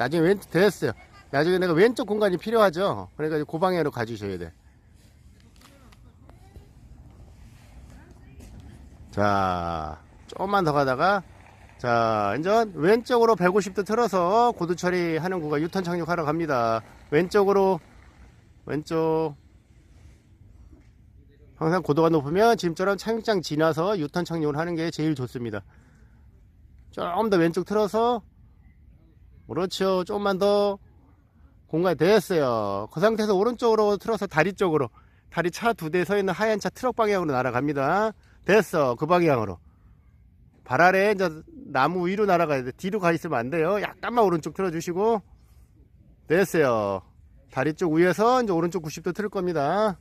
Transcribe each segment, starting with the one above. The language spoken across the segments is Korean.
나중에 왼 됐어요. 나중에 내가 왼쪽 공간이 필요하죠. 그러니까 그 방향으로 가주셔야 돼. 자, 조금만 더 가다가 자, 이제 왼쪽으로 150도 틀어서 고도 처리하는 구간 유턴 착륙하러 갑니다. 왼쪽으로 왼쪽 항상 고도가 높으면 지금처럼 착륙장 지나서 유턴 착륙을 하는 게 제일 좋습니다. 조금 더 왼쪽 틀어서 그렇죠. 조금만 더 공간이 됐어요. 그 상태에서 오른쪽으로 틀어서 다리 쪽으로 다리 차 두 대 서 있는 하얀 차 트럭 방향으로 날아갑니다. 됐어. 그 방향으로. 발 아래 이제 나무 위로 날아가야 돼. 뒤로 가 있으면 안 돼요. 약간만 오른쪽 틀어주시고 됐어요. 다리 쪽 위에서 이제 오른쪽 90도 틀을 겁니다.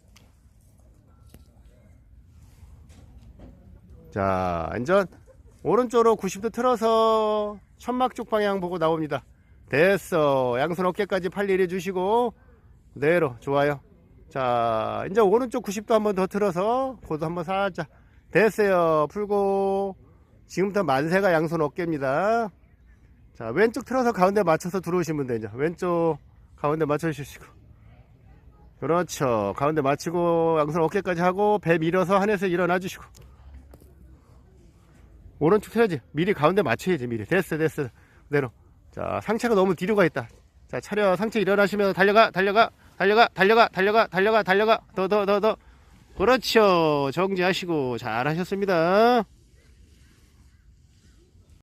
자, 이제 오른쪽으로 90도 틀어서 천막 쪽 방향 보고 나옵니다. 됐어. 양손 어깨까지 팔 내려주시고 그대로 좋아요. 자, 이제 오른쪽 90도 한번 더 틀어서 고도 한번 살짝 됐어요. 풀고 지금부터 만세가 양손 어깨입니다. 자, 왼쪽 틀어서 가운데 맞춰서 들어오시면 되죠. 왼쪽 가운데 맞춰주시고 그렇죠. 가운데 맞추고 양손 어깨까지 하고 배 밀어서 하늘에서 일어나 주시고 오른쪽 펴야지. 미리 가운데 맞춰야지. 미리. 됐어, 됐어. 그대로. 자, 상체가 너무 뒤로 가 있다. 자, 차려. 상체 일어나시면서 달려가, 달려가, 달려가, 달려가, 달려가, 달려가, 달려가. 더, 더, 더, 더. 그렇죠. 정지하시고. 잘 하셨습니다.